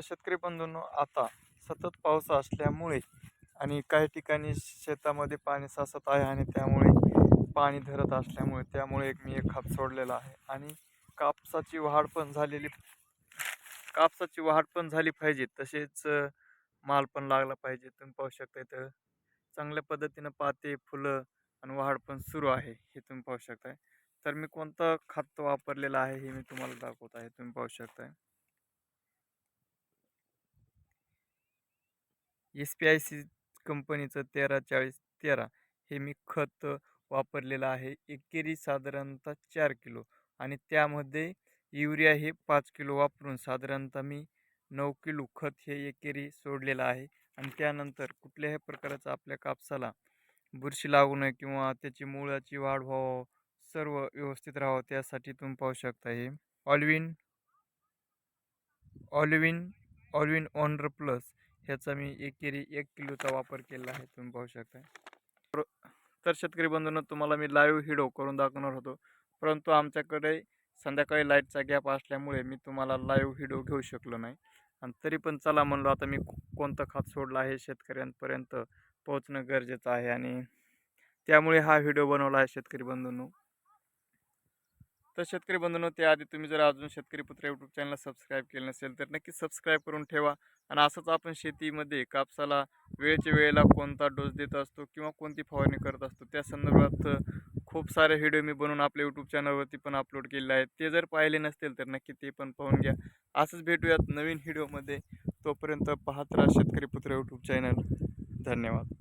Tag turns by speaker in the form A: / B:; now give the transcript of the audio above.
A: तर शेतकरी बंधूंनो आता सतत पाऊस असल्यामुळे आणि काही ठिकाणी शेतामध्ये पाणी साचत आहे आणि त्यामुळे पाणी धरत असल्यामुळे त्यामुळे एक मी एक हात सोडलेला आहे. आणि कापसाची वाढ पण झालेली कापसाची वाढ पण झाली पाहिजे. तसेच माल पण लागला पाहिजे. तुम्ही पाहू शकता इथं चांगल्या पद्धतीनं पाते फुलं आणि वाढ पण सुरू आहे हे तुम्ही पाहू शकताय. तर मी कोणतं खत वापरलेलं आहे हे मी तुम्हाला दाखवत आहे. तुम्ही पाहू शकताय. एस पी आय सी कंपनीचं तेरा चाळीस तेरा हे मी खत वापरलेलं आहे. एकेरी साधारणतः चार किलो आणि त्यामध्ये युरिया हे पाच किलो वापरून साधारणतः मी नऊ किलो खत हे एकेरी सोडलेलं आहे आणि त्यानंतर कुठल्याही प्रकारचं आपल्या कापसाला बुरशी लागू नये किंवा त्याची मुळाची वाढ व्हावं सर्व व्यवस्थित राहावं त्यासाठी तुम्ही पाहू शकता हे. Allwin Allwin Allwin honour plus ह्याचा मी एकेरी एक किलोचा वापर केला आहे तुम्ही पाहू शकता. तर- तर शेतकरी बंधूंना तुम्हाला मी लाईव्ह हिडो करून दाखवणार होतो. परंतु आमच्याकडे संध्याकाळी लाईटचा गॅप असल्यामुळे मी तुम्हाला लाईव्ह हिडो घेऊ शकलो नाही. आणि तरी पण चला म्हणलो आता मी कोणतं खात सोडलं आहे शेतकऱ्यांपर्यंत पोहोचणं गरजेचं आहे. आणि त्यामुळे हा व्हिडिओ बनवला आहे शेतकरी बंधूंनो. तर शेतकरी बंधूंनो त्याआधी तुम्ही जर अजून शेतकरी पुत्र यूट्यूब चॅनलला सबस्क्राईब केलं नसेल तर नक्की सबस्क्राईब करून ठेवा. आणि असंच आपण शेतीमध्ये कापसाला वेळेच्या वेळेला कोणता डोस देत असतो किंवा कोणती फवारणी करत असतो त्या संदर्भात खूप सारे व्हिडिओ मी बनवून आपल्या यूट्यूब चॅनलवरती पण अपलोड केलेले आहेत. ते जर पाहिले नसतील तर नक्की ते पण पाहून घ्या. असंच भेटूयात नवीन व्हिडिओमध्ये तोपर्यंत पाहत राहा शेतकरी पुत्र यूट्यूब चॅनल धन्यवाद.